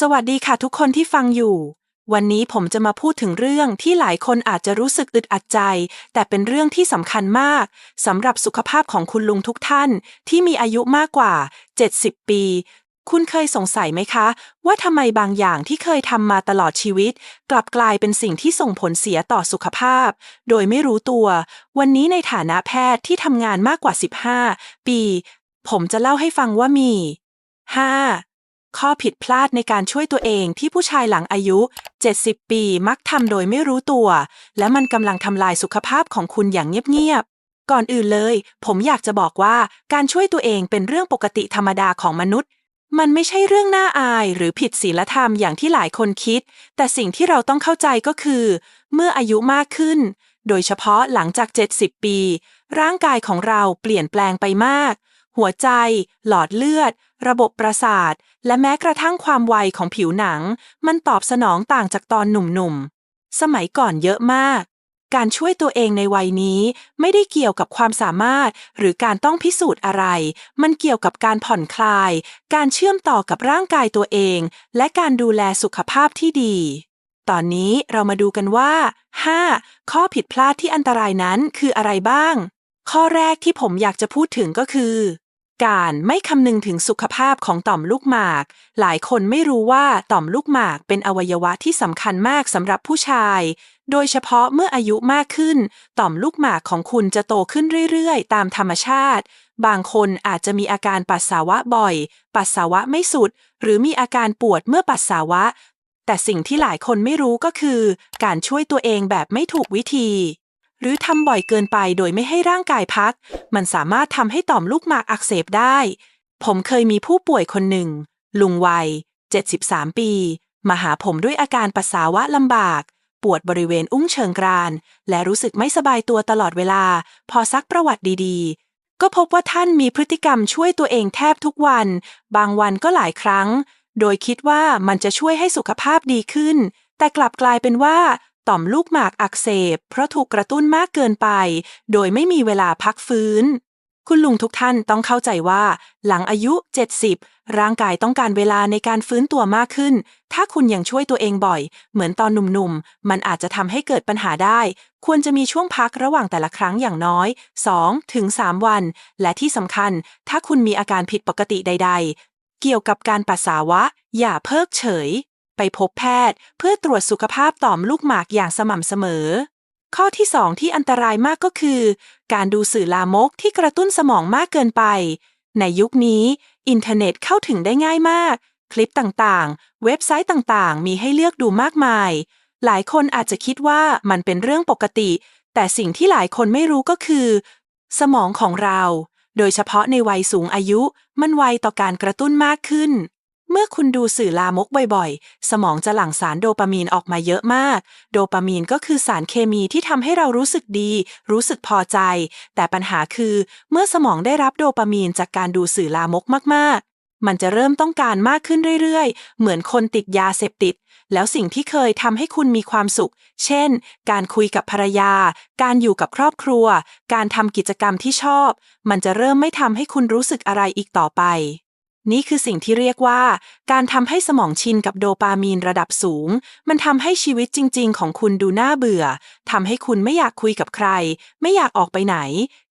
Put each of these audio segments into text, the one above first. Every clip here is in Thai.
สวัสดีค่ะทุกคนที่ฟังอยู่ วันนี้ผมจะมาพูดถึงเรื่องที่หลายคนอาจจะรู้สึกอึดอัดใจ แต่เป็นเรื่องที่สำคัญมากสำหรับสุขภาพของคุณลุงทุกท่านที่มีอายุมากกว่า 70 ปี คุณเคยสงสัยไหมคะ ว่าทำไมบางอย่างที่เคยทำมาตลอดชีวิต กลับกลายเป็นสิ่งที่ส่งผลเสียต่อสุขภาพ โดยไม่รู้ตัว วันนี้ในฐานะแพทย์ที่ทำงานมากกว่า 15 ปี ผมจะเล่าให้ฟังว่ามี 5. ข้อผิดพลาดในการช่วยตัวเองที่ผู้ชายหลังอายุ 70 ปีมักทำโดยไม่รู้ตัว และมันกำลังทำลายสุขภาพของคุณอย่างเงียบๆ ก่อนอื่นเลย ผมอยากจะบอกว่าการช่วยตัวเองเป็นเรื่องปกติธรรมดาของมนุษย์ มันไม่ใช่เรื่องน่าอายหรือผิดศีลธรรมอย่างที่หลายคนคิด แต่สิ่งที่เราต้องเข้าใจก็คือ เมื่ออายุมากขึ้น โดยเฉพาะหลังจาก 70 ปี ร่างกายของเราเปลี่ยนแปลงไปมากหัวใจ หลอดเลือด ระบบประสาท และแม้กระทั่งความไวของผิวหนัง มันตอบสนองต่างจากตอนหนุ่มๆ สมัยก่อนเยอะมาก การช่วยตัวเองในวัยนี้ ไม่ได้เกี่ยวกับความสามารถ หรือการต้องพิสูจน์อะไร มันเกี่ยวกับการผ่อนคลาย การเชื่อมต่อกับร่างกายตัวเอง และการดูแลสุขภาพที่ดี ตอนนี้เรามาดูกันว่า 5. ข้อผิดพลาดที่อันตรายนั้นคืออะไรบ้าง ข้อแรกที่ผมอยากจะพูดถึงก็คือ การไม่คำนึงถึงสุขภาพของต่อมลูกหมาก หลายคนไม่รู้ว่าต่อมลูกหมากเป็นอวัยวะที่สำคัญมากสำหรับผู้ชาย โดยเฉพาะเมื่ออายุมากขึ้น ต่อมลูกหมากของคุณจะโตขึ้นเรื่อยๆ ตามธรรมชาติ บางคนอาจจะมีอาการปัสสาวะบ่อย ปัสสาวะไม่สุด หรือมีอาการปวดเมื่อปัสสาวะ แต่สิ่งที่หลายคนไม่รู้ก็คือ การช่วยตัวเองแบบไม่ถูกวิธี หรือทำบ่อยเกินไปโดยไม่ให้ร่างกายพัก มันสามารถทำให้ต่อมลูกหมากอักเสบได้ ผมเคยมีผู้ป่วยคนหนึ่ง ลุงวัย 73 ปี มาหาผมด้วยอาการปัสสาวะลำบาก ปวดบริเวณอุ้งเชิงกราน และรู้สึกไม่สบายตัวตลอดเวลา พอซักประวัติดีๆ ก็พบว่าท่านมีพฤติกรรมช่วยตัวเองแทบทุกวัน บางวันก็หลายครั้ง โดยคิดว่ามันจะช่วยให้สุขภาพดีขึ้นแต่กลับกลายเป็นว่า ต่อมลูกหมากอักเสบ เพราะถูกกระตุ้นมากเกินไป โดยไม่มีเวลาพักฟื้น คุณลุงทุกท่านต้องเข้าใจว่า หลังอายุ 70 ร่างกายต้องการเวลาในการฟื้นตัวมากขึ้น ถ้าคุณยังช่วยตัวเองบ่อย เหมือนตอนหนุ่มๆ มันอาจจะทำให้เกิดปัญหาได้ ควรจะมีช่วงพักระหว่างแต่ละครั้งอย่างน้อย2ถึง3วัน และที่สำคัญ ถ้าคุณมีอาการผิดปกติใด ๆ เกี่ยวกับการปัสสาวะ อย่าเพิกเฉย ไปพบแพทย์ เพื่อตรวจสุขภาพต่อมลูกหมากอย่างสม่ำเสมอ ข้อที่สองที่อันตรายมากก็คือ การดูสื่อลามกที่กระตุ้นสมองมากเกินไป ในยุคนี้ อินเทอร์เน็ตเข้าถึงได้ง่ายมาก คลิปต่างๆ เว็บไซต์ต่างๆ มีให้เลือกดูมากมาย หลายคนอาจจะคิดว่ามันเป็นเรื่องปกติ แต่สิ่งที่หลายคนไม่รู้ก็คือ สมองของเรา โดยเฉพาะในวัยสูงอายุ มันไวต่อการกระตุ้นมากขึ้น เมื่อคุณดูสื่อลามกบ่อยๆ สมองจะหลั่งสารโดปามีนออกมาเยอะมาก โดปามีนก็คือสารเคมีที่ทำให้เรารู้สึกดี รู้สึกพอใจ แต่ปัญหาคือ เมื่อสมองได้รับโดปามีนจากการดูสื่อลามกมากๆ มันจะเริ่มต้องการมากขึ้นเรื่อยๆ เหมือนคนติดยาเสพติด แล้วสิ่งที่เคยทำให้คุณมีความสุข เช่น การคุยกับภรรยา การอยู่กับครอบครัว การทำกิจกรรมที่ชอบ มันจะเริ่มไม่ทำให้คุณรู้สึกอะไรอีกต่อไป นี่คือสิ่งที่เรียกว่า การทำให้สมองชินกับโดปามีนระดับสูง มันทำให้ชีวิตจริง ๆ ของคุณดูน่าเบื่อทำให้คุณไม่อยากคุยกับใคร ไม่อยากออกไปไหน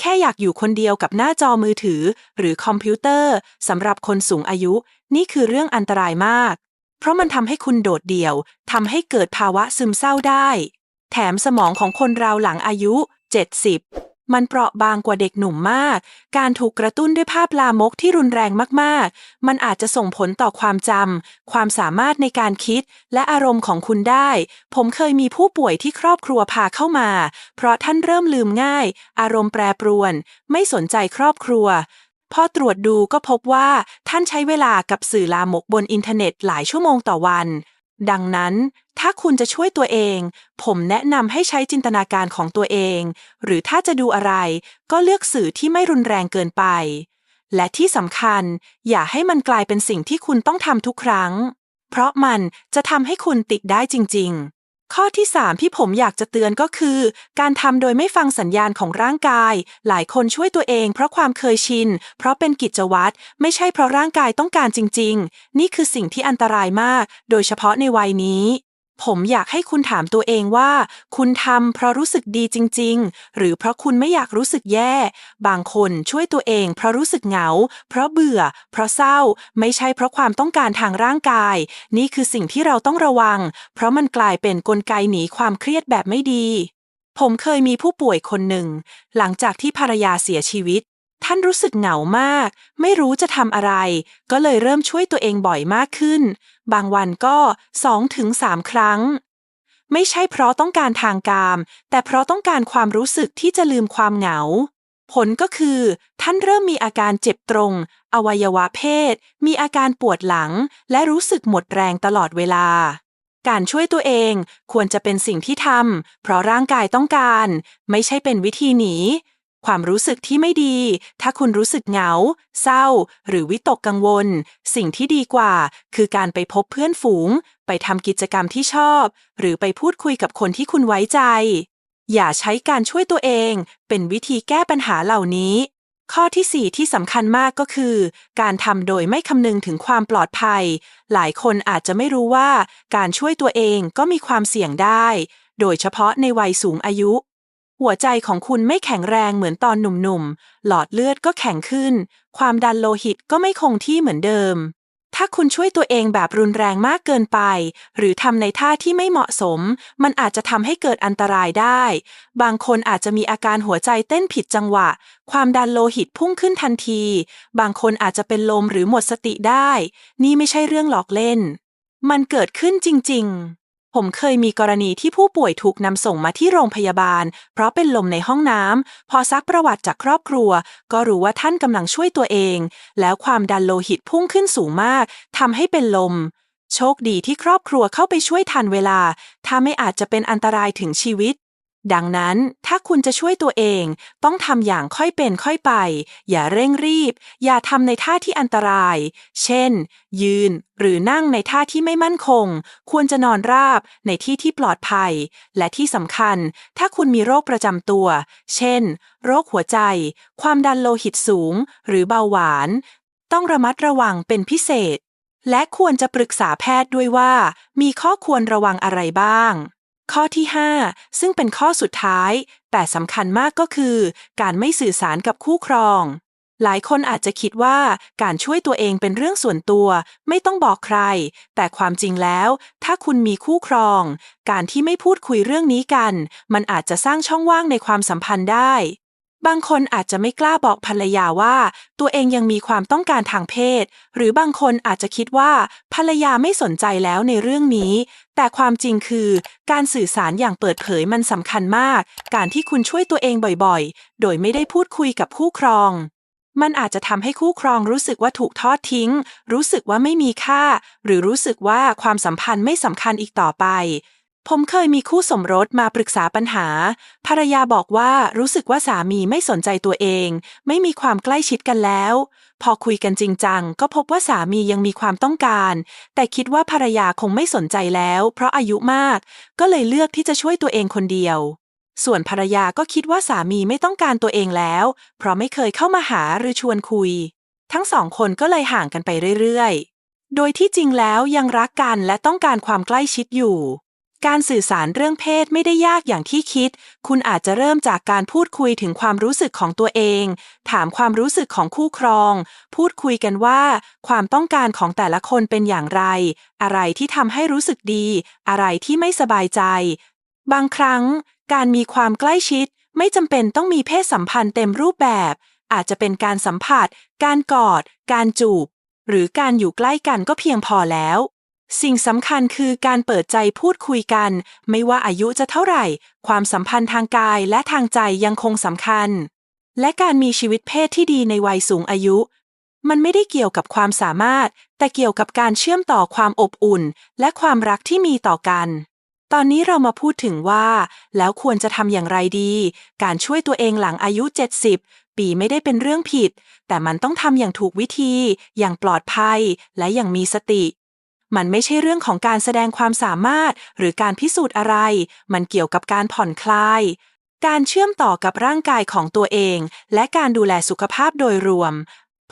แค่อยากอยู่คนเดียวกับหน้าจอมือถือ หรือคอมพิวเตอร์สำหรับคนสูงอายุ นี่คือเรื่องอันตรายมาก เพราะมันทำให้คุณโดดเดี่ยวทำให้เกิดภาวะซึมเศร้าได้ แถมสมองของคนเราหลังอายุ 70 มันเปราะบางกว่าเด็กหนุ่มมาก การถูกกระตุ้นด้วยภาพลามกที่รุนแรงมากๆ มันอาจจะส่งผลต่อความจำ ความสามารถในการคิด และอารมณ์ของคุณได้ ผมเคยมีผู้ป่วยที่ครอบครัวพาเข้ามา เพราะท่านเริ่มลืมง่าย อารมณ์แปรปรวน ไม่สนใจครอบครัวพอตรวจดูก็พบว่าท่านใช้เวลากับสื่อลามกบนอินเทอร์เน็ตหลายชั่วโมงต่อวัน ดังนั้น ถ้าคุณจะช่วยตัวเอง ผมแนะนำให้ใช้จินตนาการของตัวเอง หรือถ้าจะดูอะไร ก็เลือกสื่อที่ไม่รุนแรงเกินไป และที่สำคัญ อย่าให้มันกลายเป็นสิ่งที่คุณต้องทำทุกครั้ง เพราะมันจะทำให้คุณติดได้จริง ข้อที่ 3 ที่ผมอยากจะเตือนก็คือ การทำโดยไม่ฟังสัญญาณของร่างกาย หลายคนช่วยตัวเองเพราะความเคยชิน เพราะเป็นกิจวัตรไม่ใช่เพราะร่างกายต้องการจริง ๆ นี่คือสิ่งที่อันตรายมาก โดยเฉพาะในวัยนี้ ผมอยากให้คุณถามตัวเองว่า คุณทำเพราะรู้สึกดีจริง ๆ หรือเพราะคุณไม่อยากรู้สึกแย่ บางคนช่วยตัวเองเพราะรู้สึกเหงา เพราะเบื่อ เพราะเศร้า ไม่ใช่เพราะความต้องการทางร่างกาย นี่คือสิ่งที่เราต้องระวัง เพราะมันกลายเป็นกลไกหนีความเครียดแบบไม่ดีผมเคยมีผู้ป่วยคนหนึ่ง หลังจากที่ภรรยาเสียชีวิต ท่านรู้สึกเหงามาก ไม่รู้จะทำอะไร ก็เลยเริ่มช่วยตัวเองบ่อยมากขึ้น บางวันก็สองถึงสามครั้ง ไม่ใช่เพราะต้องการทางกาม แต่เพราะต้องการความรู้สึกที่จะลืมความเหงา ผลก็คือ ท่านเริ่มมีอาการเจ็บตรง อวัยวะเพศ มีอาการปวดหลัง และรู้สึกหมดแรงตลอดเวลาการช่วยตัวเองควรจะเป็นสิ่งที่ทำ เพราะร่างกายต้องการ ไม่ใช่เป็นวิธีหนี ความรู้สึกที่ไม่ดี ถ้าคุณรู้สึกเหงา เศร้า หรือวิตกกังวล สิ่งที่ดีกว่า คือการไปพบเพื่อนฝูง ไปทำกิจกรรมที่ชอบ หรือไปพูดคุยกับคนที่คุณไว้ใจ อย่าใช้การช่วยตัวเอง เป็นวิธีแก้ปัญหาเหล่านี้ ข้อที่ 4 ที่สำคัญมากก็คือ การทำโดยไม่คำนึงถึงความปลอดภัย หลายคนอาจจะไม่รู้ว่า การช่วยตัวเองก็มีความเสี่ยงได้ โดยเฉพาะในวัยสูงอายุ หัวใจของคุณไม่แข็งแรงเหมือนตอนหนุ่มๆ หลอดเลือดก็แข็งขึ้น ความดันโลหิตก็ไม่คงที่เหมือนเดิม ถ้าคุณช่วยตัวเองแบบรุนแรงมากเกินไป หรือทำในท่าที่ไม่เหมาะสม มันอาจจะทำให้เกิดอันตรายได้ บางคนอาจจะมีอาการหัวใจเต้นผิดจังหวะ ความดันโลหิตพุ่งขึ้นทันที บางคนอาจจะเป็นลมหรือหมดสติได้ นี่ไม่ใช่เรื่องหลอกเล่น มันเกิดขึ้นจริง ๆ ผมเคยมีกรณีที่ผู้ป่วยถูกนำส่งมาที่โรงพยาบาล เพราะเป็นลมในห้องน้ำ พอซักประวัติจากครอบครัว ก็รู้ว่าท่านกำลังช่วยตัวเอง แล้วความดันโลหิตพุ่งขึ้นสูงมากทำให้เป็นลม โชคดีที่ครอบครัวเข้าไปช่วยทันเวลา ถ้าไม่อาจจะเป็นอันตรายถึงชีวิต ดังนั้นถ้าคุณจะช่วยตัวเอง ต้องทำอย่างค่อยเป็นค่อยไป อย่าเร่งรีบ อย่าทำในท่าที่อันตราย เช่น ยืนหรือนั่งในท่าที่ไม่มั่นคง ควรจะนอนราบในที่ที่ปลอดภัย และที่สำคัญ ถ้าคุณมีโรคประจำตัว เช่น โรคหัวใจ ความดันโลหิตสูง หรือเบาหวาน ต้องระมัดระวังเป็นพิเศษ และควรจะปรึกษาแพทย์ด้วยว่า มีข้อควรระวังอะไรบ้าง ข้อที่ 5 ซึ่งเป็นข้อสุดท้าย แต่สำคัญมากก็คือ การไม่สื่อสารกับคู่ครอง หลายคนอาจจะคิดว่าการช่วยตัวเองเป็นเรื่องส่วนตัว ไม่ต้องบอกใคร แต่ความจริงแล้ว ถ้าคุณมีคู่ครอง การที่ไม่พูดคุยเรื่องนี้กัน มันอาจจะสร้างช่องว่างในความสัมพันธ์ได้ บางคนอาจจะไม่กล้าบอกภรรยาว่า ตัวเองยังมีความต้องการทางเพศ หรือบางคนอาจจะคิดว่าภรรยาไม่สนใจแล้วในเรื่องนี้ แต่ความจริงคือ การสื่อสารอย่างเปิดเผยมันสำคัญมาก การที่คุณช่วยตัวเองบ่อยๆ โดยไม่ได้พูดคุยกับคู่ครอง มันอาจจะทำให้คู่ครองรู้สึกว่าถูกทอดทิ้ง รู้สึกว่าไม่มีค่า หรือรู้สึกว่าความสัมพันธ์ไม่สำคัญอีกต่อไป ผมเคยมีคู่สมรสมาปรึกษาปัญหา ภรรยาบอกว่ารู้สึกว่าสามีไม่สนใจตัวเอง ไม่มีความใกล้ชิดกันแล้ว พอคุยกันจริงจังก็พบว่าสามียังมีความต้องการ แต่คิดว่าภรรยาคงไม่สนใจแล้ว เพราะอายุมาก ก็เลยเลือกที่จะช่วยตัวเองคนเดียว ส่วนภรรยาก็คิดว่าสามีไม่ต้องการตัวเองแล้ว เพราะไม่เคยเข้ามาหาหรือชวนคุย ทั้งสองคนก็เลยห่างกันไปเรื่อยๆ โดยที่จริงแล้วยังรักกันและต้องการความใกล้ชิดอยู่ การสื่อสารเรื่องเพศไม่ได้ยากอย่างที่คิด คุณอาจจะเริ่มจากการพูดคุยถึงความรู้สึกของตัวเอง ถามความรู้สึกของคู่ครอง พูดคุยกันว่า ความต้องการของแต่ละคนเป็นอย่างไร อะไรที่ทำให้รู้สึกดี อะไรที่ไม่สบายใจ บางครั้ง การมีความใกล้ชิด ไม่จำเป็นต้องมีเพศสัมพันธ์เต็มรูปแบบ อาจจะเป็นการสัมผัส การกอด การจูบ หรือการอยู่ใกล้กันก็เพียงพอแล้ว สิ่งสำคัญคือการเปิดใจพูดคุยกัน ไม่ว่าอายุจะเท่าไหร่ ความสัมพันธ์ทางกายและทางใจยังคงสำคัญ และการมีชีวิตเพศที่ดีในวัยสูงอายุ มันไม่ได้เกี่ยวกับความสามารถ แต่เกี่ยวกับการเชื่อมต่อความอบอุ่น และความรักที่มีต่อกัน ตอนนี้เรามาพูดถึงว่า แล้วควรจะทำอย่างไรดี การช่วยตัวเองหลังอายุ 70 ปีไม่ได้เป็นเรื่องผิด แต่มันต้องทำอย่างถูกวิธี อย่างปลอดภัย และอย่างมีสติ มันไม่ใช่เรื่องของการแสดงความสามารถ หรือการพิสูจน์อะไร มันเกี่ยวกับการผ่อนคลาย การเชื่อมต่อกับร่างกายของตัวเอง และการดูแลสุขภาพโดยรวม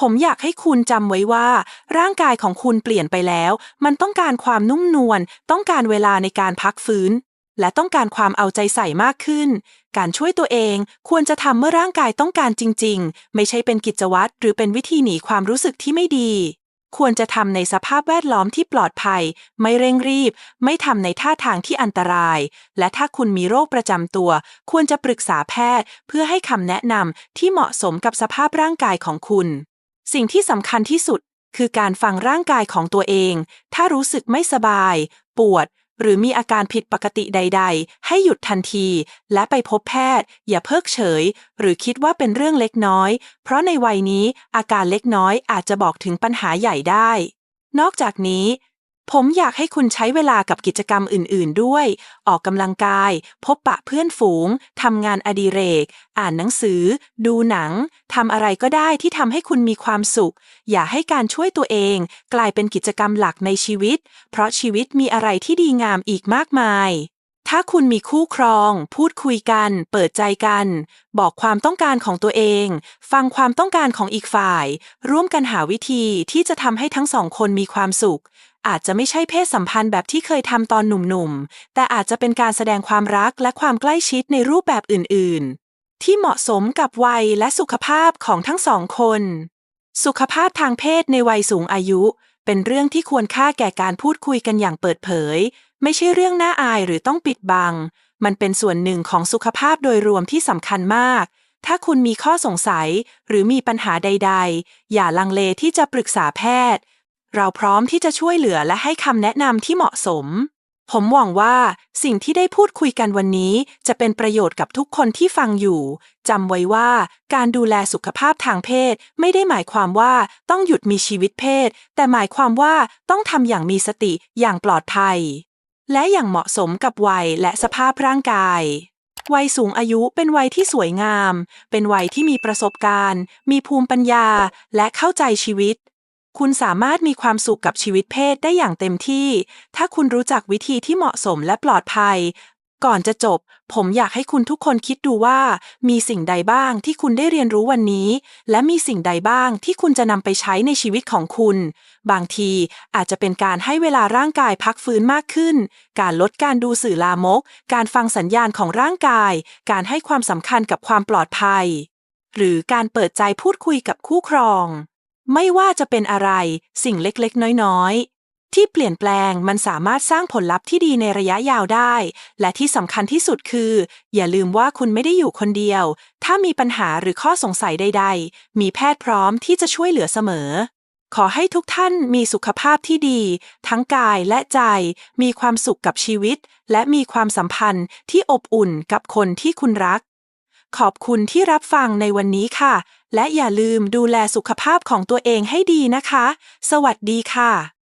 ผมอยากให้คุณจำไว้ว่า ร่างกายของคุณเปลี่ยนไปแล้ว มันต้องการความนุ่มนวล ต้องการเวลาในการพักฟื้น และต้องการความเอาใจใส่มากขึ้น การช่วยตัวเองควรจะทำเมื่อร่างกายต้องการจริง ๆ ไม่ใช่เป็นกิจวัตรหรือเป็นวิธีหนีความรู้สึกที่ไม่ดี ควรจะทำในสภาพแวดล้อมที่ปลอดภัย ไม่เร่งรีบ ไม่ทำในท่าทางที่อันตราย และถ้าคุณมีโรคประจำตัว ควรจะปรึกษาแพทย์ เพื่อให้คำแนะนำที่เหมาะสมกับสภาพร่างกายของคุณ สิ่งที่สำคัญที่สุดคือการฟังร่างกายของตัวเอง ถ้ารู้สึกไม่สบาย ปวด หรือมีอาการผิดปกติใด ๆ ให้หยุดทันที และไปพบแพทย์ อย่าเพิกเฉย หรือคิดว่าเป็นเรื่องเล็กน้อย เพราะในวัยนี้อาการเล็กน้อยอาจจะบอกถึงปัญหาใหญ่ได้ นอกจากนี้ ผมอยากให้คุณใช้เวลากับกิจกรรมอื่น ๆ ด้วย ออกกำลังกาย พบปะเพื่อนฝูง ทำงานอดิเรก อ่านหนังสือ ดูหนัง ทำอะไรก็ได้ที่ทำให้คุณมีความสุข อย่าให้การช่วยตัวเอง กลายเป็นกิจกรรมหลักในชีวิต เพราะชีวิตมีอะไรที่ดีงามอีกมากมายถ้าคุณมีคู่ครอง พูดคุยกัน เปิดใจกัน บอกความต้องการของตัวเอง ฟังความต้องการของอีกฝ่าย ร่วมกันหาวิธีที่จะทำให้ทั้งสองคนมีความสุข อาจจะไม่ใช่เพศสัมพันธ์แบบที่เคยทำตอนหนุ่มๆ แต่อาจจะเป็นการแสดงความรักและความใกล้ชิดในรูปแบบอื่นๆ ที่เหมาะสมกับวัยและสุขภาพของทั้งสองคน สุขภาพทางเพศในวัยสูงอายุ เป็นเรื่องที่ควรค่าแก่การพูดคุยกันอย่างเปิดเผย ไม่ใช่เรื่องน่าอายหรือต้องปิดบัง มันเป็นส่วนหนึ่งของสุขภาพโดยรวมที่สำคัญมาก ถ้าคุณมีข้อสงสัยหรือมีปัญหาใด ๆ อย่าลังเลที่จะปรึกษาแพทย์ เราพร้อมที่จะช่วยเหลือและให้คำแนะนำที่เหมาะสม ผมหวังว่าสิ่งที่ได้พูดคุยกันวันนี้ จะเป็นประโยชน์กับทุกคนที่ฟังอยู่จำไว้ว่าการดูแลสุขภาพทางเพศ ไม่ได้หมายความว่าต้องหยุดมีชีวิตเพศ แต่หมายความว่าต้องทำอย่างมีสติอย่างปลอดภัย และอย่างเหมาะสมกับวัยและสภาพร่างกายวัยสูงอายุเป็นวัยที่สวยงาม เป็นวัยที่มีประสบการณ์ มีภูมิปัญญา และเข้าใจชีวิต คุณสามารถมีความสุขกับชีวิตเพศได้อย่างเต็มที่ ถ้าคุณรู้จักวิธีที่เหมาะสมและปลอดภัย ก่อนจะจบ ผมอยากให้คุณทุกคนคิดดูว่า มีสิ่งใดบ้างที่คุณได้เรียนรู้วันนี้ และมีสิ่งใดบ้างที่คุณจะนำไปใช้ในชีวิตของคุณ บางทีอาจจะเป็นการให้เวลาร่างกายพักฟื้นมากขึ้น การลดการดูสื่อลามก การฟังสัญญาณของร่างกาย การให้ความสำคัญกับความปลอดภัย หรือการเปิดใจพูดคุยกับคู่ครอง ไม่ว่าจะเป็นอะไรสิ่งเล็กๆ น้อยๆ ที่เปลี่ยนแปลงมันสามารถสร้างผลลัพธ์ที่ดีในระยะยาวได้ และที่สำคัญที่สุดคือ อย่าลืมว่าคุณไม่ได้อยู่คนเดียว ถ้ามีปัญหาหรือข้อสงสัยใด ๆ มีแพทย์พร้อมที่จะช่วยเหลือเสมอ ขอให้ทุกท่านมีสุขภาพที่ดี ทั้งกายและใจ มีความสุขกับชีวิต และมีความสัมพันธ์ที่อบอุ่นกับคนที่คุณรัก ขอบคุณที่รับฟังในวันนี้ค่ะ และอย่าลืมดูแลสุขภาพของตัวเองให้ดีนะคะ สวัสดีค่ะ